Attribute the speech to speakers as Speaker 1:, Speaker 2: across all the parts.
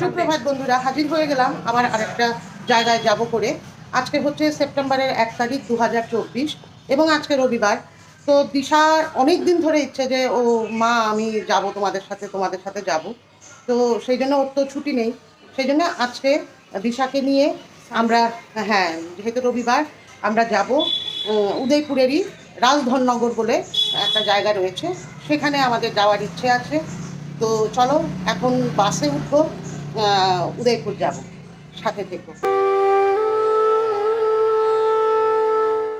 Speaker 1: সুপ্রভাত বন্ধুরা, হাজির হয়ে গেলাম আবার আরেকটা জায়গায় যাব করে। আজকে হচ্ছে সেপ্টেম্বরের এক তারিখ দু হাজার চব্বিশ এবং আজকে রবিবার। তো দিশার অনেক দিন ধরে ইচ্ছে যে, ও মা, আমি যাব তোমাদের সাথে তোমাদের সাথে যাব। তো সেই জন্য ওর তো ছুটি নেই। সেই জন্য আজকে দিশাকে নিয়ে আমরা হ্যাঁ যেহেতু রবিবার, আমরা যাব উদয়পুরেরই রাজধননগর বলে একটা জায়গা রয়েছে। সেখানে আমাদের যাওয়ার ইচ্ছে আছে। তো চলো, এখন বাসে উঠবো। উদয়পুর যাব সাথে থেকো।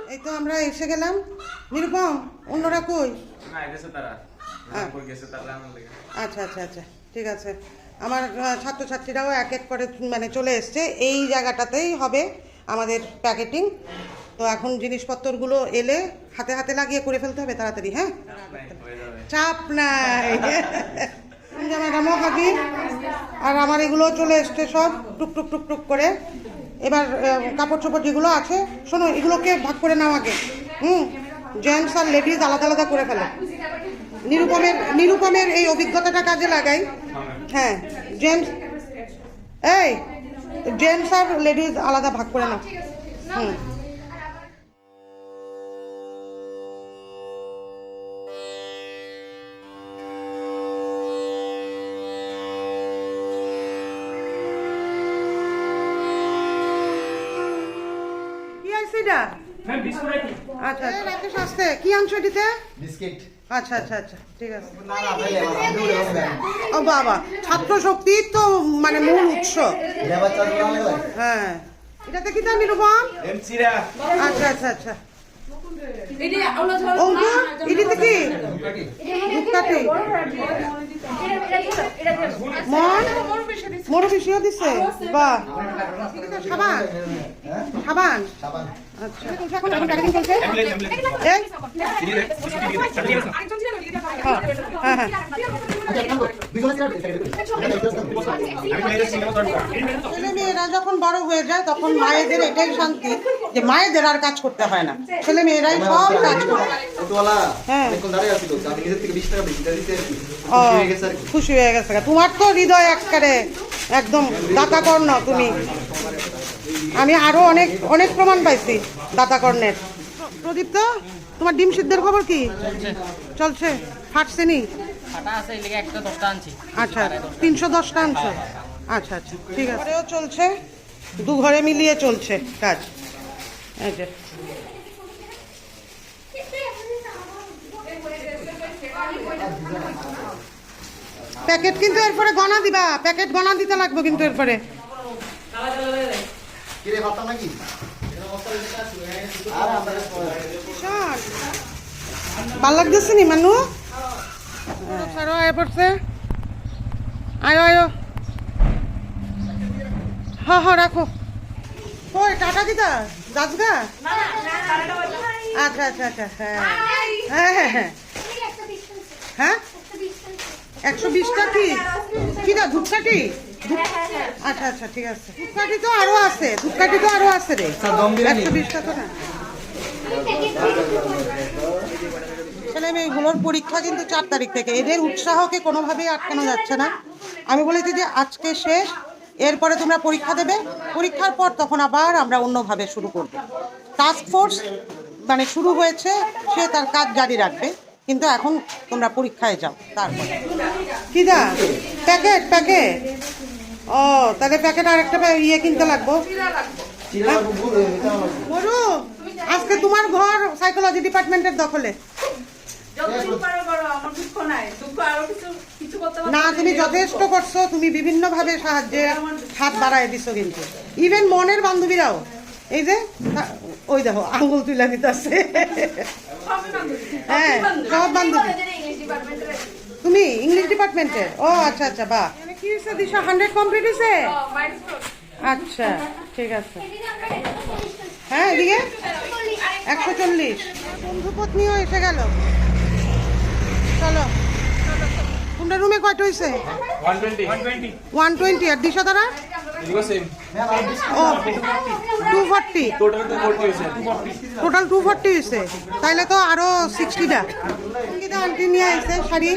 Speaker 1: এই তো আমরা এসে গেলাম। নিরুপম অন্যরা কই? হ্যাঁ। আচ্ছা আচ্ছা আচ্ছা ঠিক আছে। আমার ছাত্রছাত্রীরাও এক এক করে মানে চলে এসছে। এই জায়গাটাতেই হবে আমাদের প্যাকেটিং। তো এখন জিনিসপত্রগুলো এলে হাতে হাতে লাগিয়ে করে ফেলতে হবে তাড়াতাড়ি হ্যাঁ?
Speaker 2: হয়ে
Speaker 1: চাপ নাই। ম্যাডামও হাজির আর আমার এগুলো চলে এসছে সব টুক টুক টুক টুক করে। এবার কাপড় চোপড় যেগুলো আছে, শোনো, এগুলোকে ভাগ করে নাও আগে। হুম? জেন্টস আর লেডিস আলাদা আলাদা করে ফেলে। নিরুপমের নিরুপমের এই অভিজ্ঞতাটা কাজে লাগাই। হ্যাঁ জেন্টস এই জেন্টস আর লেডিস আলাদা ভাগ করে নাও। হুম। আচ্ছা আচ্ছা। রাকেশ আসতে কি আনছো এটিতে?
Speaker 3: বিস্কিট।
Speaker 1: আচ্ছা আচ্ছা আচ্ছা। ঠিক আছে। ও বাবা ছাত্র তো মানে মূল উৎস।
Speaker 3: এটা
Speaker 1: হ্যাঁ এটাতে কি দাম নিরুপম? আচ্ছা আচ্ছা আচ্ছা। অঙ্কুর কি? ধূপকাঠি। মন? মোর পিসিও দিছে? বাহ সাবান। সাবান। আচ্ছা। এখন এখন প্যাকেটিং চলছে
Speaker 3: বিগত
Speaker 1: যখন বড় হয়ে যায় তখন মায়েদের এটাই শান্তি যে মায়েদের আর কাজ করতে হয় না। ছেলে মেয়েরাই সব কাজ করে। হ্যাঁ। খুশি হয়ে গেছে তোমার তো হৃদয় একবারে একদম দাতা কর্ণ তুমি। আমি আরও অনেক অনেক প্রমাণ পাইছি দাতা কর্ণের প্রদীপ্ত তোমার ডিম সিদ্ধের খবর কি? চলছে। ফাটছে নি?
Speaker 4: ফাটা আছে এই লেগে একটা দশটা আনছি।
Speaker 1: আচ্ছা তিনশো দশটা আনছো? আচ্ছা আচ্ছা ঠিক আছে। চলছে দু ঘরে মিলিয়ে চলছে কাজ। এই যে। প্যাকেট কিন্তু এরপরে গনা দিবা। প্যাকেট গনা দিতে লাগবে কিন্তু এরপরে। ভালো লাগতেছে নি মানু ছাড়ো আয় পড়ছে আয়ো আয়ো। হ হ রাখো কই টাটা দিদা দাসগা আচ্ছা আচ্ছা আচ্ছা হ্যাঁ হ্যাঁ হ্যাঁ হ্যাঁ হ্যাঁ একশো বিশটা কি? কি দা ধূপকাঠি? ধূপ- আচ্ছা আচ্ছা ঠিক আছে। ধূপকাঠি তো আরও আছে ধূপকাঠি তো আরও আছে রে। একশো বিশটা তো না ছেলে মেয়েগুলোর পরীক্ষা কিন্তু চার তারিখ থেকে। এদের উৎসাহকে কোনোভাবেই আটকানো যাচ্ছে না। আমি বলেছি যে আজকে শেষ এরপরে তোমরা পরীক্ষা দেবে। পরীক্ষার পর তখন আবার আমরা অন্যভাবে শুরু করব। টাস্ক ফোর্স মানে শুরু হয়েছে সে তার কাজ জারি রাখবে। কিন্তু এখন তোমরা পরীক্ষায় যাও তারপরে। কি দা প্যাকেট প্যাকেট। ও তাহলে প্যাকেট আর একটা ইয়ে কিনতে লাগবো।
Speaker 3: ভুল হয়ে।
Speaker 1: মরু আজকে তোমার ঘর সাইকোলজি ডিপার্টমেন্টের দখলে। না তুমি যথেষ্ট করছ তুমি বিভিন্ন ভাবে সাহায্যে হাত বাড়ায় দিছো কিন্তু। ইভেন মনের বান্ধবীরাও। এই যে ওই দেখো আঙ্গুল তুলে দিতেছে হ্যাঁ সব বান্ধবী। তুমি ইংলিশ ডিপার্টমেন্টের ও আচ্ছা আচ্ছা বাহ। কি হয়েছে দিশা হান্ড্রেড কমপ্লিট হয়েছে? আচ্ছা ঠিক আছে। হ্যাঁ এদিকে? একশো চল্লিশ। বন্ধু পত্নীও এসে গেল। চলো। কোনটা রুমে কয়টা হয়েছে?
Speaker 2: 120 120
Speaker 1: ওয়ান টোয়েন্টি আর দিশা তারা? টু ফর্টি
Speaker 2: টোটাল তো 40 হইছে
Speaker 1: টোটাল টু ফর্টি হয়েছে। তাইলে তো আরও সিক্সটিটা আন্টি নিয়ে আসছে শাড়ি।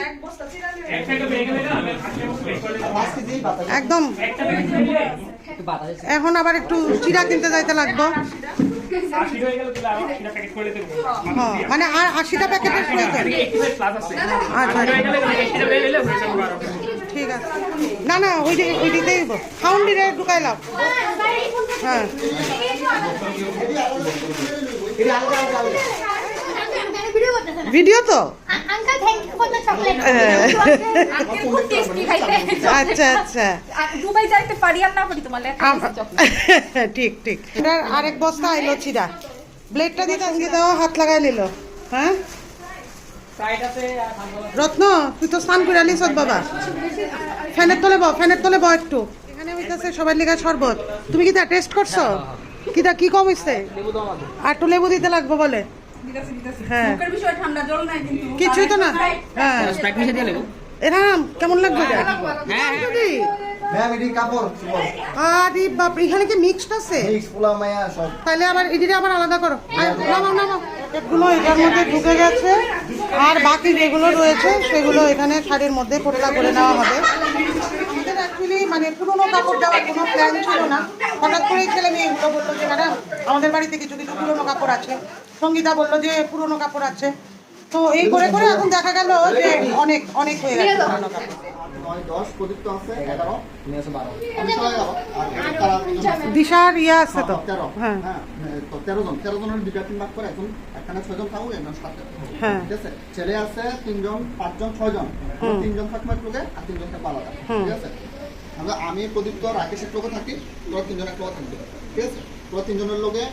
Speaker 1: একদম। এখন আবার একটু চিরা কিনতে যাইতে লাগবো। হ্যাঁ, মানে আর আশিটা প্যাকেটের আচ্ছা। ঠিক আছে। না না, ওই যে ওই দিতেই ফাউন্ডি রে ঢুকাইলাম হ্যাঁ।
Speaker 5: ভিডিও
Speaker 1: তো?
Speaker 6: খাইতে
Speaker 1: আচ্ছা আচ্ছা।
Speaker 6: আর
Speaker 1: আরেক বস্তা আইলো চিরা ব্লেডটা দিয়ে সঙ্গে দাও হাত লাগাই নিল। হ্যাঁ
Speaker 4: ফ্রাইড আছে আর খাব
Speaker 1: রত্ন তুই তো স্নান করে আলিস বাবা। ফ্যানের তলে বউ ফ্যানের তলে বউ একটু। এখানে হইতেছে সবার লিগা শরবত। তুমি কি তা টেস্ট করছ? কি তা কি কম হইছে?
Speaker 4: লেবু দাও আমাকে
Speaker 1: আর একটু লেবু দিতে লাগবে বলে।
Speaker 7: দিতেছি, দিতেছি।
Speaker 1: হ্যাঁ।
Speaker 7: মুখের বিষয় ঠান্ডা জল নাই কিন্তু।
Speaker 1: কিছুই তো না। হ্যাঁ। এরাম কেমন লাগবে
Speaker 4: হ্যাঁ
Speaker 1: এখানে কি মিক্সড আছে? তাহলে আবার এদিকে আবার আলাদা করো। নামাও নামাও। এগুলো এটার মধ্যে ঢুকে গেছে। আর বাকি যেগুলো রয়েছে, সেগুলো এখানে শাড়ির মধ্যে পোটলা করে নেওয়া হবে। আমাদের অ্যাকচুয়ালি মানে পুরোনো কাপড় দেওয়ার কোনো প্ল্যান ছিল না। হঠাৎ করেই ছেলে মেয়েগুলো বলল যে ম্যাডাম আমাদের বাড়িতে কিছু কিছু পুরোনো কাপড় আছে। সঙ্গীতা বলল যে, পুরোনো কাপড় আছে। তো এই করে করে এখন দেখা গেল যে অনেক অনেক হয়ে গেছে পুরোনো কাপড়। দিশার ইয়ে আছে তো। হ্যাঁ
Speaker 3: হ্যাঁ। তো তেরো জন। তেরো জনের দুটা টিম ভাগ করে এখন এখানে ছয়জন থাকব একজন সাতজন
Speaker 1: হ্যাঁ।
Speaker 3: ঠিক আছে? ছেলে আছে তিনজন পাঁচজন ছয়জন। তিনজন থাকব এক লোকে আর তিনজন থাকব আলাদা ঠিক আছে? আমরা আমি প্রদীপ তো রাকেশ এক লোকে থাকি তোরা তিনজন এক লোকে থাকবে। ঠিক আছে? তোরা তিনজনের লোকে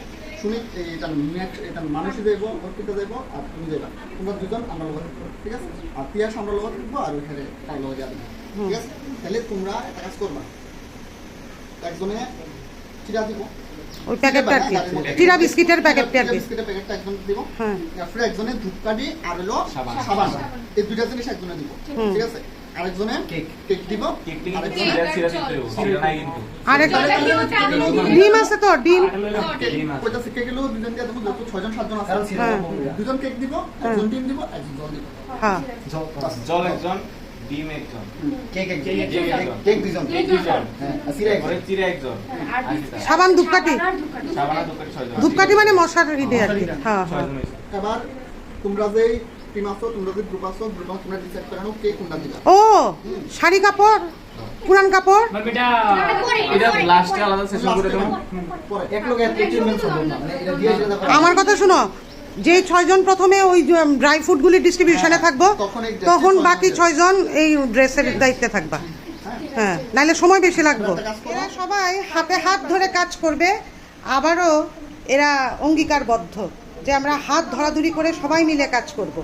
Speaker 3: শুনি এই এটা নেক্সট এটা মানুষই যাইব অর্পিতা যাইব আর তুমি যাইবা তোমরা দুজন আমরা লোক থাকব ঠিক আছে? আর পিয়াস আমরা লোক থাকব আর ওইখানে তার লোক যাবে। ঠিক আছে? তাহলে তোমরা একটা কাজ করবা। একজনে চিরা দিব।
Speaker 1: ওই প্যাকেটটা কি? টিরা বিস্কিটের প্যাকেটটা কি?
Speaker 3: বিস্কিটের প্যাকেটটা একজন দিব।
Speaker 1: হ্যাঁ।
Speaker 3: তারপরে একজনে ধূপকাঠি আর হলো সাবান। এই দুইটা জিনিস একজনে দিব। ঠিক আছে? আরেকজনে
Speaker 2: কেক।
Speaker 3: কেক দিব।
Speaker 2: কিন্তু
Speaker 1: আরেক ডিম আছে তো ডিম।
Speaker 2: ডিম আছে।
Speaker 3: ওইটা কেকগুলো দুজন দিয়ে দেবো যত ছয়জন সাতজন আছে।
Speaker 1: হ্যাঁ।
Speaker 3: দুজন কেক দিব একজন ডিম দিব একজন জল দিব।
Speaker 1: হ্যাঁ।
Speaker 2: জল একজন। ডিম একজন।
Speaker 3: কেক
Speaker 2: কেক একজন।
Speaker 3: কেক দুজন?
Speaker 2: কেক দুজন?
Speaker 3: হ্যাঁ আর সিরা একজন।
Speaker 2: চিরা একজন।
Speaker 1: সাবান ধূপকাঠি।
Speaker 2: সাবানা ছয়জন।
Speaker 1: ধূপকাঠি মানে মশার ইদে আর কি। হ্যাঁ হ্যাঁ।
Speaker 3: এবার তোমরা যে টিম আছো তোমরা যে গ্রুপ আছো গ্রুপ তোমরা ডিসাইড করে নাও কে কোনটা দিবা।
Speaker 1: ও শাড়ি কাপড় পুরান কাপড়?
Speaker 4: বেটা
Speaker 2: এটা লাস্টে আলাদা সেশন করে দেবো।
Speaker 3: এক লোক এক ট্রিটমেন্ট সম্ভব না মানে এটা দিয়ে
Speaker 1: আমার কথা শুনো যে ছয়জন প্রথমে ওই ড্রাই ফ্রুটগুলি ডিস্ট্রিবিউশনে থাকব
Speaker 3: তখন
Speaker 1: বাকি
Speaker 3: ছয়জন
Speaker 1: এই ড্রেসের দায়িত্বে থাকবা। হ্যাঁ নাহলে সময় বেশি লাগবে। এরা সবাই হাতে হাত ধরে কাজ করবে আবারও এরা অঙ্গীকারবদ্ধ যে আমরা হাত ধরাধরি করে সবাই মিলে কাজ করব।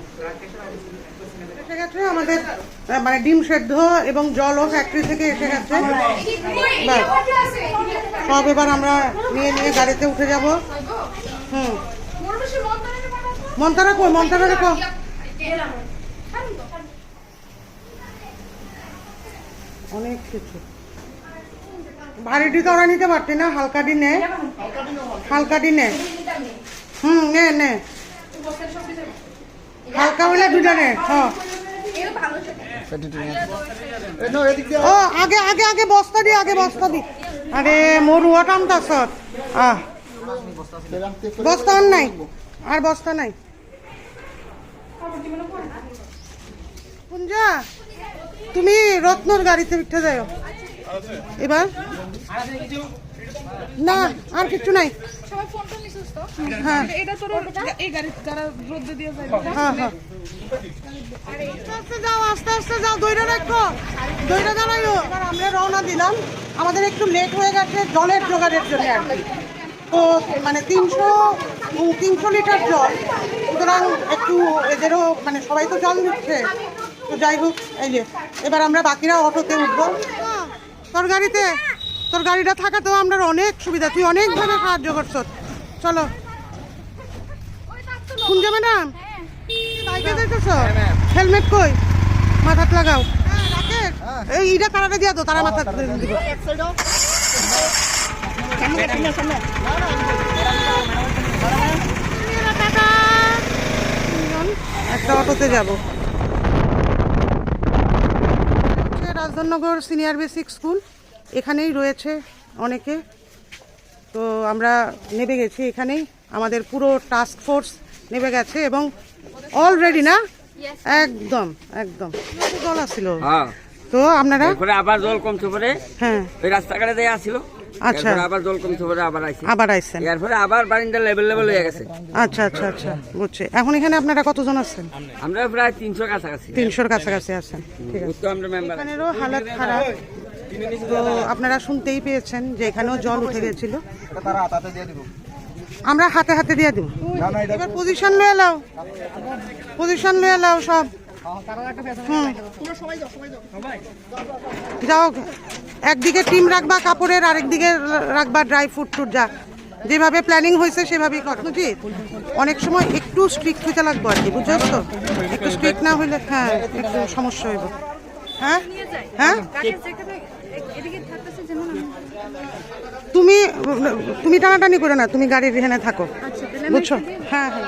Speaker 1: গেছে আমাদের মানে ডিম সেদ্ধ এবং জলও ফ্যাক্টরি থেকে এসে গেছে। সব এবার আমরা নিয়ে নিয়ে গাড়িতে উঠে যাব। হুম। মন্তারা কই মন্তারা রেখো। অনেক কিছু। ভারীটি তো নিতে পারতি না হালকাটি নে হালকাটি নে হুম, নে নে। হালকা হলে দুটা নে হ্যাঁ আগে আগে আগে বস্তা দি, আগে বস্তা দি। আরে মরুয়া টানতাছ আহ। বস্তা নাই, আর বস্তা নাই। পুঞ্জা, তুমি রত্নর গাড়িতে উঠে যাও এবার? না, আর কিছু নাই। হ্যাঁ। হ্যাঁ হ্যাঁ। দাঁড়াইও। এবার আমরা রওনা দিলাম। আমাদের একটু লেট হয়ে গেছে জলের জোগাড়ের জন্য আর কি। তো মানে তিনশো তিনশো লিটার জল। সুতরাং একটু এদেরও মানে সবাই তো জল দিচ্ছে তো যাই হোক এই যে এবার আমরা বাকিরা অটোতে উঠবো। তোর গাড়িতে তোর গাড়িটা থাকাতেও আমরা অনেক সুবিধা। তুই অনেকভাবে সাহায্য করছ। চলো। কোন যাবে না বাইকে যাইতেছ হেলমেট কই? মাথাত লাগাও। এই ইটা তারাটা দিয়া তো তারা মাথা দিব একটা অটোতে যাব। চন্দননগর সিনিয়র বেসিক স্কুল এখানেই রয়েছে অনেকে। তো আমরা নেমে গেছি এখানেই আমাদের পুরো টাস্ক ফোর্স নেমে গেছে এবং অলরেডি না? একদম একদম। জল আসছিল।
Speaker 8: হ্যাঁ।
Speaker 1: তো আপনারা?
Speaker 8: আবার জল কমছে পরে।
Speaker 1: হ্যাঁ।
Speaker 8: ওই রাস্তাঘাটে দিয়ে আসছিল
Speaker 1: আচ্ছা।
Speaker 8: আবার জল কমছে পরে আবার আইছে।
Speaker 1: আবার
Speaker 8: এরপরে আবার বারিন্দা লেভেল লেভেল হয়ে গেছে।
Speaker 1: আচ্ছা আচ্ছা আচ্ছা বুঝছি। এখন এখানে আপনারা কতজন আছেন?
Speaker 8: আমরা প্রায় তিনশো কাছাকাছি।
Speaker 1: তিনশোর কাছাকাছি আছেন। ঠিক আছে।
Speaker 8: উত্তর আমরা মেম্বার
Speaker 1: এখানেরও হালাত খারাপ। তো আপনারা শুনতেই পেয়েছেন যে এখানেও জল উঠে গেছিল।
Speaker 3: তারা হাতাতে দিয়ে দিব
Speaker 1: আমরা হাতে হাতে দিয়ে দিব। এবার পজিশন লয়ে লাও পজিশন লয়ে লাও সব। যাও একদিকে টিম রাখবা কাপড়ের আরেকদিকে রাখবা ড্রাই ফ্রুট টুট যা। যেভাবে প্ল্যানিং হয়েছে সেভাবেই কর। বুঝি অনেক সময় একটু স্ট্রিক্ট হইতে লাগবে আর কি বুঝছ? তো একটু স্ট্রিক্ট না হইলে হ্যাঁ একটু সমস্যা হইব। হ্যাঁ? হ্যাঁ? তুমি তুমি টানাটানি করে না তুমি গাড়ির এখানে থাকো বুঝছ? হ্যাঁ হ্যাঁ।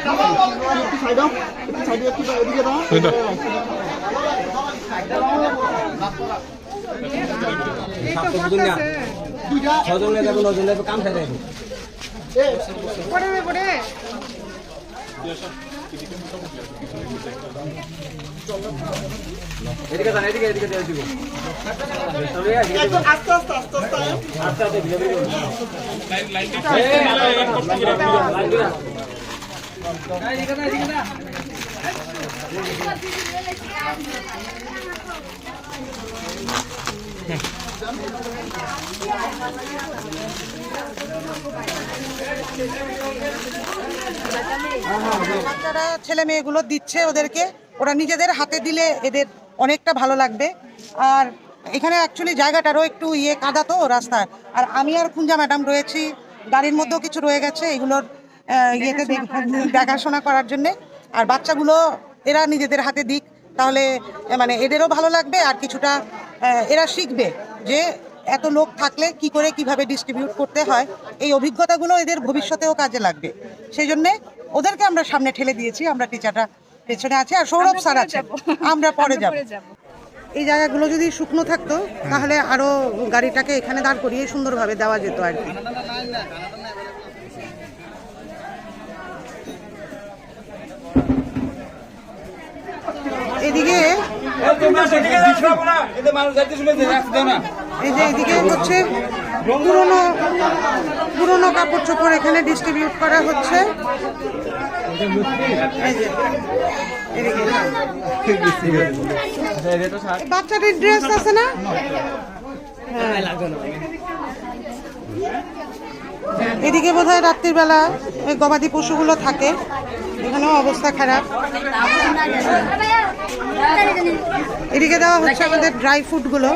Speaker 3: একটু সাইড দাও একটু সাইডে একটু এদিকে দাও দুইটা
Speaker 8: এদিকে যান এদিকে এদিকে দিয়ে দিব
Speaker 3: একদম আস্তে আস্তে আস্তে আস্তে
Speaker 1: বাচ্চারা, ছেলে মেয়েগুলো দিচ্ছে ওদেরকে। ওরা নিজেদের হাতে দিলে এদের অনেকটা ভালো লাগবে। আর এখানে অ্যাকচুয়ালি জায়গাটারও একটু ইয়ে কাদা তো রাস্তায়। আর আমি আর কুঞ্জা ম্যাডাম রয়েছি। গাড়ির মধ্যেও কিছু রয়ে গেছে। এগুলোর ইয়েতে দেখাশোনা করার জন্যে। আর বাচ্চাগুলো এরা নিজেদের হাতে দিক। তাহলে মানে এদেরও ভালো লাগবে আর কিছুটা এরা শিখবে যে এত লোক থাকলে কি করে কীভাবে ডিস্ট্রিবিউট করতে হয়। এই অভিজ্ঞতাগুলো এদের ভবিষ্যতেও কাজে লাগবে। সেই জন্যে ওদেরকে আমরা সামনে ঠেলে দিয়েছি। আমরা টিচাররা পেছনে আছে। আর সৌরভ স্যার আছে। আমরা পরে যাব।
Speaker 6: পরে যাব।
Speaker 1: এই জায়গাগুলো যদি শুকনো থাকতো তাহলে আরও গাড়িটাকে এখানে দাঁড় করিয়ে সুন্দরভাবে দেওয়া যেত আর কি। এদিকে এই যে এদিকে হচ্ছে পুরনো পুরনো কাপড় চোপড় এখানে ডিস্ট্রিবিউট করা হচ্ছে। বাচ্চাদের ড্রেস আছে না? হ্যাঁ। এদিকে বোধ হয় রাত্রিবেলা ওই গবাদি পশুগুলো থাকে। এখানেও অবস্থা খারাপ। এদিকে দেওয়া হচ্ছে আমাদের ড্রাই ফ্রুটগুলো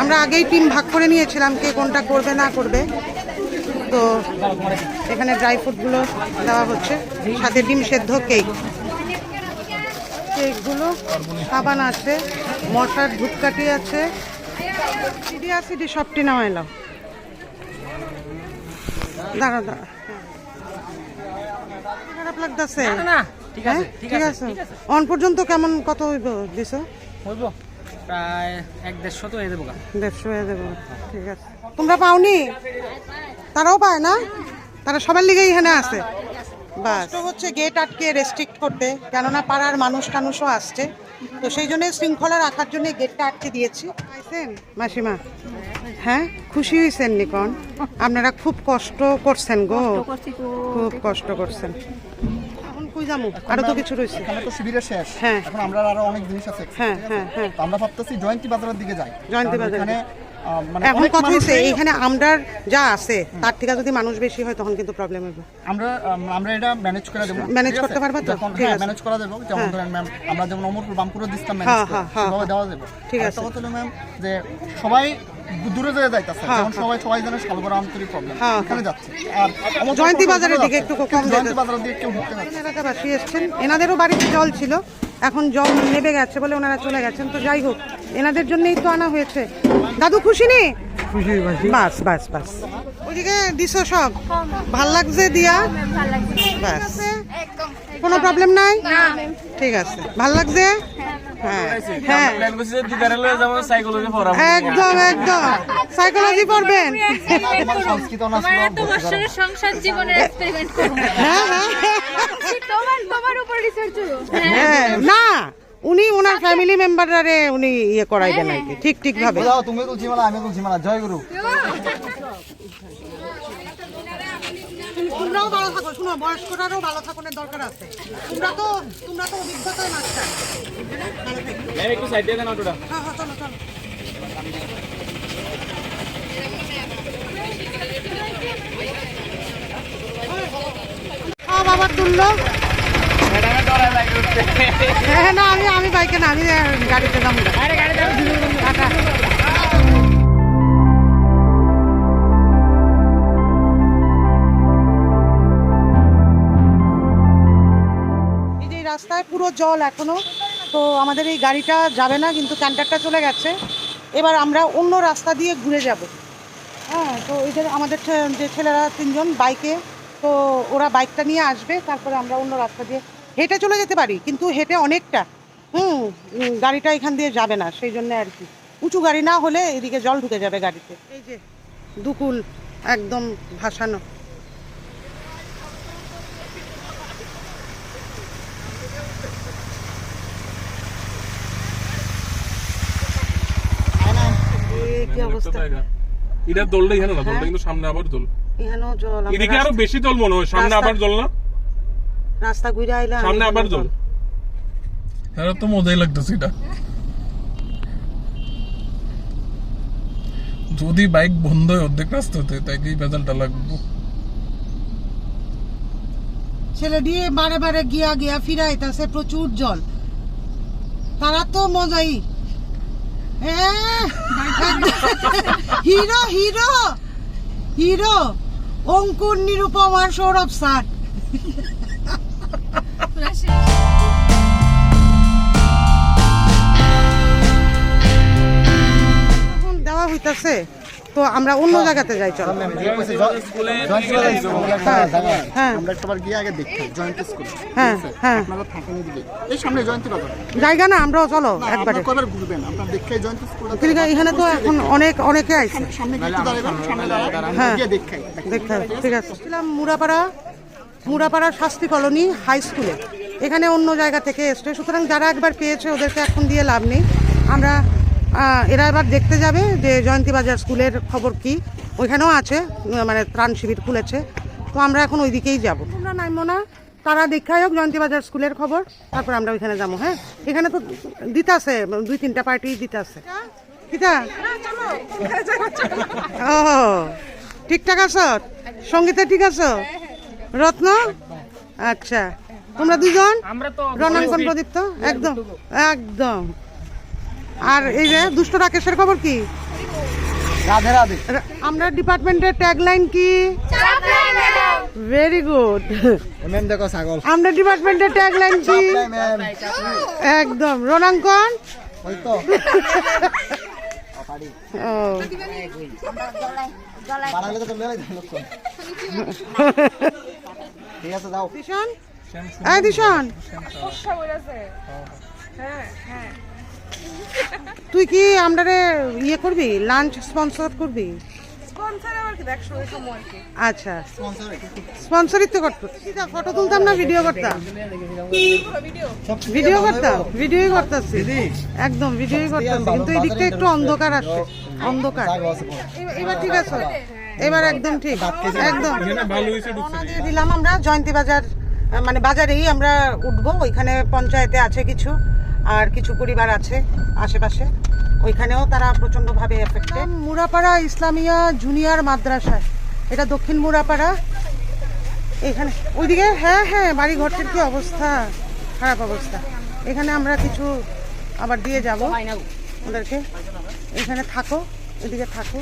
Speaker 1: আমরা আগেই টিম ভাগ করে নিয়েছিলাম কে কোনটা করবে, না করবে। তো এখানে ড্রাই ফ্রুটগুলো দেওয়া হচ্ছে। সাথে ডিম সেদ্ধ কেক কেকগুলো সাবান আছে, মশার ধূপকাঠি আছে। সিডি সিডি সবটি নামাইলাম দাঁড়া দাঁড়া। খারাপ লাগতেছে।
Speaker 4: না ঠিক আছে
Speaker 1: হ্যাঁ ঠিক আছে অন পর্যন্ত কেমন কত হইব দিছ?
Speaker 4: হইব প্রায় এক দেড়শো তো হয়ে দেবো
Speaker 1: দেড়শো হয়ে দেবো ঠিক আছে। তোমরা পাওনি? তারাও পায় না? তারা সবার লিগে এখানে আছে। বাস। হচ্ছে গেট আটকে রেস্ট্রিক্ট করতে কেননা পাড়ার মানুষ টানুষও আসছে। তো সেই জন্য শৃঙ্খলা রাখার জন্য গেটটা আটকে দিয়েছি। মাসিমা হ্যাঁ? খুশি হয়েছেন নিকন? আপনারা খুব কষ্ট করছেন গো। খুব। কষ্ট করছেন। এখন কই যামু আরও তো কিছু রয়েছে
Speaker 3: এখানে তো শিবিরের শেষ।
Speaker 1: হ্যাঁ।
Speaker 3: এখন আমরা আরও অনেক জিনিস আছে।
Speaker 1: হ্যাঁ হ্যাঁ হ্যাঁ।
Speaker 3: তো আমরা ভাবতেছি জয়ন্তী বাজারের দিকে যাই।
Speaker 1: জয়ন্তী বাজারে।
Speaker 3: এখানে মানে
Speaker 1: এখন
Speaker 3: অনেক
Speaker 1: কথা হচ্ছে
Speaker 3: মানুষই-
Speaker 1: আমরার যা আছে তার থেকে যদি মানুষ বেশি হয় তখন কিন্তু প্রবলেম হবে।
Speaker 3: আমরা আমরা এটা ম্যানেজ করে দেবো। আছে?
Speaker 1: করতে পারবা তো? ঠিক
Speaker 3: হ্যাঁ
Speaker 1: আছে।
Speaker 3: ম্যানেজ করা দেবো। যেমন
Speaker 1: হ্যাঁ।
Speaker 3: ধরেন ম্যাম আমরা যেমন অমরপুর বামপুরে ম্যানেজ
Speaker 1: হ্যাঁ, হ্যাঁ,
Speaker 3: দেওয়া
Speaker 1: ঠিক আছে।
Speaker 3: কথা হলো ম্যাম যে সবাই দূরে যেতে যাইতেছে। যেমন। সবাই সবাই শালগড়া আন্তরিক প্রবলেম এখানে যাচ্ছে। আর
Speaker 1: জয়ন্তী বাজারের দিকে একটু কম
Speaker 3: জয়ন্তী বাজারের দিকে কেউ ঢুকতে পারছে
Speaker 1: এলাকাবাসী এসছেন। এনাদেরও বাড়িতে জল ছিল। এখন জল নেবে গেছে বলে ওনারা চলে গেছেন। তো যাই হোক এনাদের জন্যই তো আনা হয়েছে। দাদু খুশি নি? বাস বাস বাস। ওইদিকে দিছো সব? ভালো লাগছে দিয়া? বাস। কোনো প্রবলেম নাই? ঠিক আছে। ভালো লাগছে? হ্যাঁ। হ্যাঁ।
Speaker 2: প্ল্যান করছি যে দিদারে লয়ে যাব সাইকোলজি পড়াবো।
Speaker 1: একদম একদম। সাইকোলজি পড়বেন।
Speaker 6: সংসার
Speaker 1: হ্যাঁ হ্যাঁ না। উনি ওনার ফ্যামিলি মেম্বাররে উনি ইয়ে করাইবেন আর কি ঠিক ঠিক ভাবে
Speaker 3: যাও তুমি তুলছি মালা আমি তুলছি মালা জয় গুরু।
Speaker 1: তোমরাও ভালো থাকো শুনো বয়স্করারও ভালো থাকুনের দরকার আছে। তোমরা তো তোমরা তো অভিজ্ঞতার মাস্টার।
Speaker 2: একটু সাইড দিয়ে দেন অটোটা।
Speaker 1: হ্যাঁ হ্যাঁ চলো চলো। সব তুললো
Speaker 2: ম্যাডামে ডরায় বাইক উঠতে
Speaker 1: হ্যাঁ না আমি আমি বাইকে না আমি গাড়িতে যাব টাটা। রাস্তায় পুরো জল এখনও তো আমাদের এই গাড়িটা যাবে না কিন্তু ক্যান্টারটা চলে গেছে। এবার আমরা অন্য রাস্তা দিয়ে ঘুরে যাব। হ্যাঁ তো এই যে আমাদের যে ছেলেরা তিনজন বাইকে তো ওরা বাইকটা নিয়ে আসবে তারপরে আমরা অন্য রাস্তা দিয়ে হেঁটে চলে যেতে পারি কিন্তু হেঁটে অনেকটা হুম গাড়িটা এখান দিয়ে যাবে না সেই জন্য আর কি। উঁচু গাড়ি না হলে এদিকে জল ঢুকে যাবে গাড়িতে। এই যে দুকুল একদম ভাসানো। অবস্থা?
Speaker 9: এটা দোলটা এখানে না দোলটা কিন্তু সামনে আবার দোল।
Speaker 1: এখানেও জল
Speaker 9: এদিকে
Speaker 1: আরও
Speaker 9: বেশি দোল মনে হয় সামনে আবার দোল না?
Speaker 1: রাস্তা ঘুরে আইলাম
Speaker 9: সামনে আবার দোল হ্যাঁ তো মজাই লাগতেছে এটা। যদি বাইক বন্ধ হয় অর্ধেক রাস্তাতে তাই কি বেজালটা লাগবো?
Speaker 1: ছেলে দিয়ে বারে বারে গিয়া গিয়া ফিরাইতাছে প্রচুর জল। তারা তো মজাই। হ্যাঁ, hero hero hero Ankur Nirupam আর সৌরভ স্যার। এখন দেওয়া হইতাছে তো আমরা অন্য জায়গাতে যাই চলো। হ্যাঁ
Speaker 3: আমরা একবার গিয়ে আগে দেখি জয়ন্তী স্কুল
Speaker 1: হ্যাঁ হ্যাঁ।
Speaker 3: আপনারা থাকেন এদিকে। এই সামনে জয়ন্তী বাজার
Speaker 1: জায়গা না আমরাও চলো
Speaker 3: না,
Speaker 1: একবারে।
Speaker 3: দেখে জয়ন্তী স্কুল
Speaker 1: কিন্তু এখানে তো এখন অনেক অনেকে আইছে।
Speaker 3: সামনে গিয়ে দাঁড়াবেন? সামনে দাঁড়াবেন
Speaker 1: হ্যাঁ।
Speaker 3: গিয়ে দেখাই।
Speaker 1: দেখতে ঠিক আছে। ছিলাম মুরাপাড়া মুরাপাড়া শাস্তি কলোনি হাই স্কুলে। এখানে অন্য জায়গা থেকে এসছে। সুতরাং যারা একবার পেয়েছে ওদেরকে এখন দিয়ে লাভ নেই। আমরা এরা এবার দেখতে যাবে যে জয়ন্তী বাজার স্কুলের খবর কি। ওইখানেও আছে মানে ত্রাণ শিবির খুলেছে। তো আমরা এখন ওই দিকেই যাব। তোমরা নাইমো না তারা দেখাই হোক জয়ন্তী বাজার স্কুলের খবর। তারপর আমরা ওইখানে যাব হ্যাঁ? এখানে তো দিতে আছে দুই তিনটা পার্টি দিতে আছে দিতা ও ঠিকঠাক আছো? সঙ্গীতে ঠিক আছো? রত্ন? আচ্ছা। তোমরা দুজন?
Speaker 4: আমরা তো
Speaker 1: রণাঙ্কন প্রদীপ্ত? একদম। একদম। আর এই যে দুষ্ট রাকেশের খবর কি?
Speaker 3: রাধে রাধে।
Speaker 1: আমরা ডিপার্টমেন্টের ট্যাগলাইন কি? ভেরি গুড
Speaker 3: ম্যাম দেখো ছাগল।
Speaker 1: আমরা ডিপার্টমেন্টের ট্যাগলাইন কি? একদম। রণাঙ্কন?
Speaker 3: ওই তো।
Speaker 1: ও।
Speaker 3: বানালে তো তুমি লক্ষণ ঠিক আছে যাও।
Speaker 1: দিশান? এই দিশান। তুই কি আমরারে ইয়ে করবি? লাঞ্চ স্পন্সর করবি? আচ্ছা। স্পন্সরিত করতো। ফটো তুলতাম না ভিডিও করতাম? ভিডিও করতাম? ভিডিওই করতেছি একদম ভিডিওই করতেছি কিন্তু এই দিকটা একটু অন্ধকার আসছে। অন্ধকার। এবার- এবার ঠিক আছে এবার একদম ঠিক। একদম। দিয়ে দিলাম আমরা জয়ন্তী বাজার মানে বাজারেই আমরা উঠবো। ওইখানে পঞ্চায়েতে আছে কিছু আর কিছু পরিবার আছে আশেপাশে। ওইখানেও তারা প্রচণ্ডভাবে এফেক্টেড মুরাপাড়া ইসলামিয়া জুনিয়র মাদ্রাসায়। এটা দক্ষিণ মুরাপাড়া এখানে ওইদিকে? হ্যাঁ হ্যাঁ বাড়ি ঘরটির কি অবস্থা? খারাপ অবস্থা। এখানে আমরা কিছু আবার দিয়ে যাব। ওদেরকে? এখানে থাকো, এদিকে থাকো।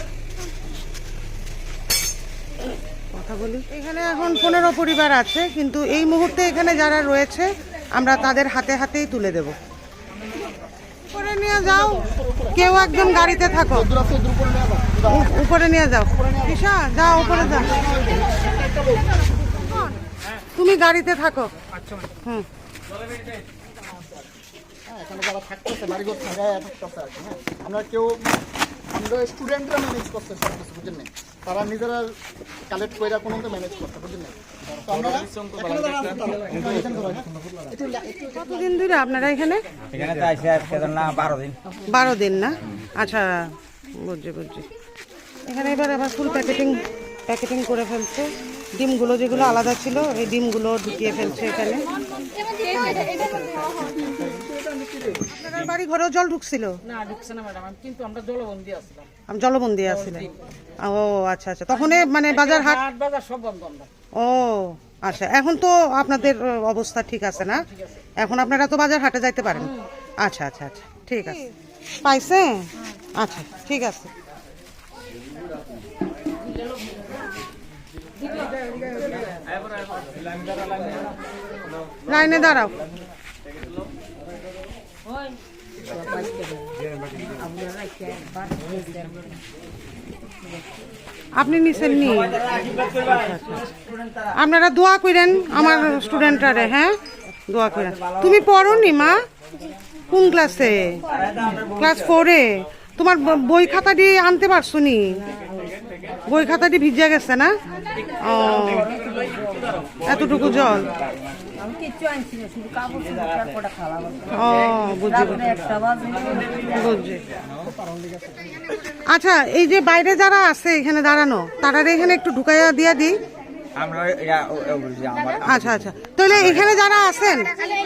Speaker 1: কথা বলি। এখানে এখন পনেরো পরিবার আছে, কিন্তু এই মুহূর্তে এখানে যারা রয়েছে, আমরা তাদের হাতে হাতেই তুলে দেব। উপরে নিয়ে যাও। কেউ একজন গাড়িতে থাকো। উপরে নিয়ে যাও। ঈশা, যাও উপরে যাও। তুমি গাড়িতে থাকো। হুম।
Speaker 3: এখানে যারা থাকতেছে বাড়িঘর থাকে থাকতেছে আর কি হ্যাঁ। আমরা কেউ আমরা স্টুডেন্টরা ম্যানেজ করতে সব কিছু বুঝেন না তারা নিজেরা কালেক্ট করে কোনো মতো ম্যানেজ করতে বুঝেন না তো আমরা এখানে যারা আছে তারা- এখানে যারা আছে, একটু লা- একটু
Speaker 1: কতদিন ধরে আপনারা এখানে?
Speaker 8: এখানে তো আইসে না বারো দিন।
Speaker 1: বারো দিন না? আচ্ছা বুঝছি বুঝছি। এখানে এবার আবার ফুল প্যাকেটিং প্যাকেটিং করে ফেলছে। ডিমগুলো যেগুলো আলাদা ছিল এই ডিমগুলো ঢুকিয়ে ফেলছে এখানে। বাড়ি ঘরেও জল ঢুকছিল?
Speaker 4: না ঢুকছে না ম্যাডাম কিন্তু আমরা জলবন্দি আসলাম
Speaker 1: আমি জলবন্দি আছিলেন ও আচ্ছা আচ্ছা। তখন মানে বাজার হাট
Speaker 4: বাজার সব বন্ধ আমরা।
Speaker 1: ও আচ্ছা। এখন তো আপনাদের অবস্থা ঠিক আছে না? এখন আপনারা তো বাজার হাটে যাইতে পারেন। আচ্ছা আচ্ছা আচ্ছা। ঠিক আছে। পাইছে? আচ্ছা ঠিক আছে। লাইনে দাঁড়াও। আপনি নিছেন নি? আপনারা দোয়া করেন আমার স্টুডেন্টরা হ্যাঁ? দোয়া করেন। তুমি পড়ো নি মা? কোন ক্লাসে ক্লাস ফোরে তোমার বই খাতাটি আনতে পারছ নি? বই খাতাটি ভিজে গেছে না? ও, এতটুকু জল। বুঝছি আচ্ছা এই যে বাইরে যারা আছে এখানে দাঁড়ানো তারা এখানে একটু ঢুকাইয়া দিয়া দিই। আচ্ছা আচ্ছা। তাহলে এখানে যারা আছেন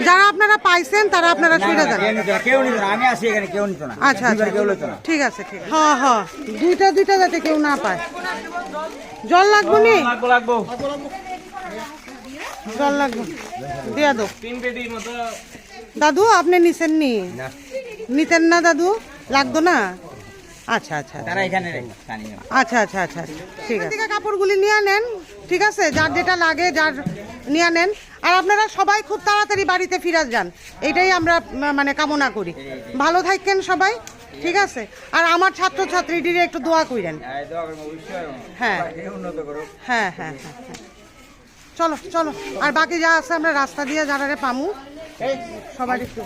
Speaker 1: যারা আপনারা পাইছেন তারা আপনারা সুবিধা যান।
Speaker 8: কেউ নিত না, কেউ নিত না আমি আছি এখানে কেউ নিত না।
Speaker 1: আচ্ছা আচ্ছা।
Speaker 8: দুইবার কেউ নিত না।
Speaker 1: ঠিক আছে ঠিক আছে। হ্যাঁ হ্যাঁ। দুইটা দুইটা যাতে কেউ না পায়। জল লাগবে নি?
Speaker 2: লাগবো লাগবো।
Speaker 1: জল লাগবে। দিয়া দো
Speaker 2: তিন পেটি মতো
Speaker 1: দাদু আপনি নিছেন নি? নিতেন না দাদু? লাগতো না? আচ্ছা আচ্ছা আচ্ছা।
Speaker 8: তারা এখানে রেখে স্থানীয়
Speaker 1: আচ্ছা আচ্ছা আচ্ছা ঠিক আছে। কাপড়গুলি নিয়ে নেন ঠিক আছে? যার যেটা লাগে যার নিয়ে নেন। আর আপনারা সবাই খুব তাড়াতাড়ি বাড়িতে ফিরে যান। এটাই আমরা মানে কামনা করি। ভালো থাকেন সবাই ঠিক আছে? আর আমার ছাত্রছাত্রীদের একটু দোয়া করেন। হ্যাঁ
Speaker 8: করুক।
Speaker 1: হ্যাঁ হ্যাঁ হ্যাঁ হ্যাঁ। চলো চলো। আর বাকি যা আছে আমরা রাস্তা দিয়ে যারারে পামু। সবাই একটু।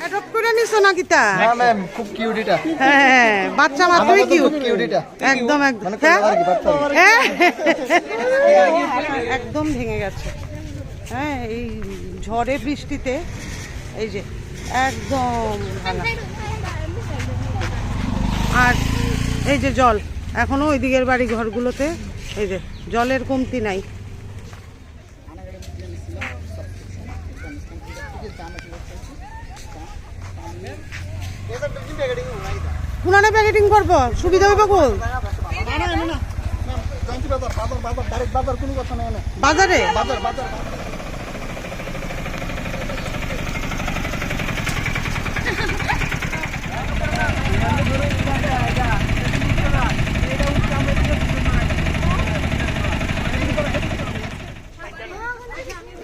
Speaker 1: অ্যাডপ্ট করে নিছো না কিতা
Speaker 3: হ্যাঁ ম্যাম খুব কিউট এটা।
Speaker 1: হ্যাঁ বাচ্চা মাত্রই কিউট
Speaker 3: এটা।
Speaker 1: একদম একদম।
Speaker 3: মানে
Speaker 1: হ্যাঁ? হ্যাঁ? একদম ভেঙে গেছে। হ্যাঁ এই ঝড়ে বৃষ্টিতে এই যে একদম ভাঙা। আর এই যে জল এখনও ওই দিকের বাড়ি ঘরগুলোতে এই যে জলের কমতি নাই পুনানে প্যাকেটিং করব সুবিধা হইব কোল
Speaker 3: না না না না জানছি বাজার বাজার বাজার সুবিধা হবে কোনো
Speaker 1: বাজারে?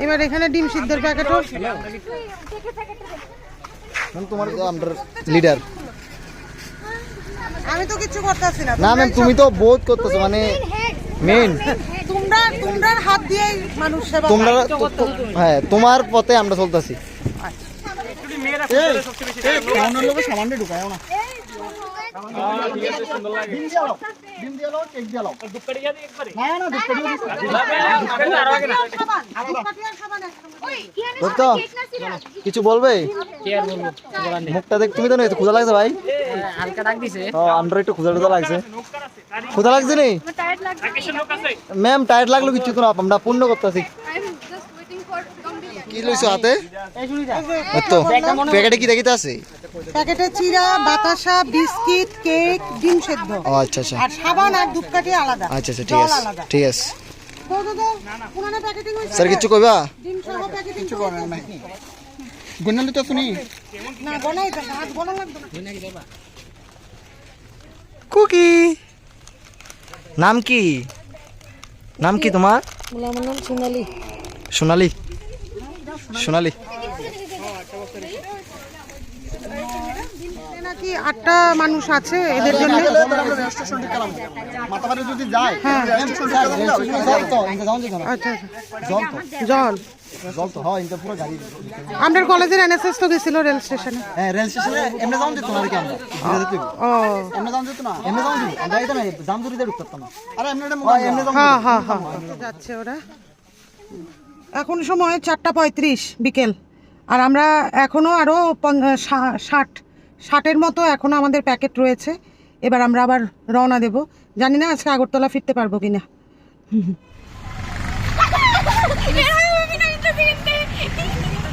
Speaker 1: এবার এখানে ডিম সিদ্ধের প্যাকেটও
Speaker 3: ম্যাম তোমার আমরা লিডার
Speaker 1: আমি তো কিছু করতেছি না।
Speaker 3: না ম্যাম তুমি তো বহুত করতেছো মানে মেন
Speaker 1: তোমরা তোমরা হাত দিয়ে মানুষ সেবা
Speaker 3: তোমরা হ্যাঁ তোমার পথে আমরা চলতেছি। খাওয়ানোর লোকে সামান্য ঢুকায় না। কিছু বলবে? মুখটা দেখ তুমি তো নেই ক্ষুদা লাগছে ভাই।
Speaker 4: হালকা ডাক দিছে
Speaker 3: ও আমরা একটু ক্ষুদা টুদা লাগছে। লাগছে নি? ম্যাম টায়ার্ড লাগল কিছু তো না আমরা পূর্ণ করতেছি. কি লইছো হাতে? তো প্যাকেটে কি দেখিতে আছে
Speaker 1: প্যাকেটে চিরা বাতাসা বিস্কিট কেক ডিম সেদ্ধ।
Speaker 3: আচ্ছা আচ্ছা।
Speaker 1: আর সাবান আর ধূপকাঠি আলাদা।
Speaker 3: আচ্ছা আচ্ছা ঠিক আছে
Speaker 1: আলাদা।
Speaker 3: ঠিক আছে। স্যার কিছু কইবা?
Speaker 1: ডিম সহ প্যাকেটিং
Speaker 3: কিছু করার নাই। গুণালি তো শুনি।
Speaker 1: না গনাই তো হাত গনা লাগবে না।
Speaker 10: কুকি। নাম কি? নাম কি তোমার? সোনালি। সোনালি। সোনালি।
Speaker 1: নাকি আটটা মানুষ আছে এদের জন্য? হ্যাঁ।
Speaker 3: জল হয়
Speaker 1: কলেজের এনএসএস তো গেছিল রেল স্টেশনে।
Speaker 3: হ্যাঁ রেল স্টেশনে এমনি যেত না আর কি আমরা।
Speaker 1: ও।
Speaker 3: এমনি যেত না। এমনি যাও যেত আমরা এটা না না। আরে এমনি এমনি
Speaker 1: হ্যাঁ হ্যাঁ হ্যাঁ যাচ্ছে ওরা। এখন সময় চারটা পঁয়ত্রিশ বিকেল। আর আমরা এখনও আরও ষাট ষাটের মতো এখনও আমাদের প্যাকেট রয়েছে। এবার আমরা আবার রওনা দেব। জানি না আজকে আগরতলা ফিরতে পারব কি কিনা।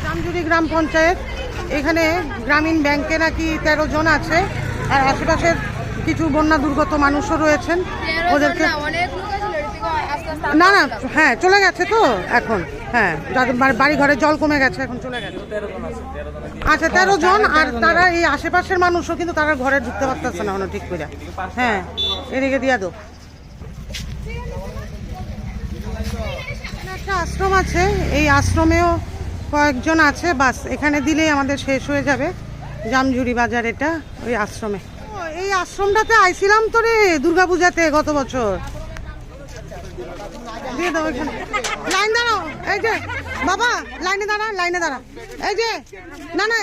Speaker 1: জামজুরি গ্রাম পঞ্চায়েত। এখানে গ্রামীণ ব্যাংকে নাকি তেরো জন আছে আর আশেপাশের কিছু বন্যা দুর্গত মানুষও রয়েছেন। ওদেরকে না না হ্যাঁ চলে গেছে তো এখন। হ্যাঁ যাদের বাড়ি- ঘরে জল কমে গেছে, এখন চলে গেছে। আচ্ছা তেরো জন, আর তারা এই আশেপাশের মানুষও কিন্তু তারা ঘরে ঢুকতে পারতেছে না ঠিক করে। হ্যাঁ এদিকে দিয়া দো। একটা আশ্রম আছে, এই আশ্রমেও কয়েকজন আছে, বাস, এখানে দিলেই আমাদের শেষ হয়ে যাবে, জামজুরি বাজার এটা, ওই আশ্রমে। এই আশ্রমটাতে আইছিলাম তো রে, দুর্গাপূজাতে গত বছর। দিয়ে দাও এখানে। লাইন দাঁড়াও, এই যে, বাবা, লাইনে দাঁড়া লাইনে দাঁড়া। এই যে, না না,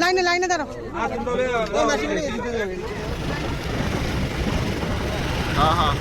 Speaker 1: লাইনে লাইনে দাঁড়াও।
Speaker 2: হ্যাঁ হ্যাঁ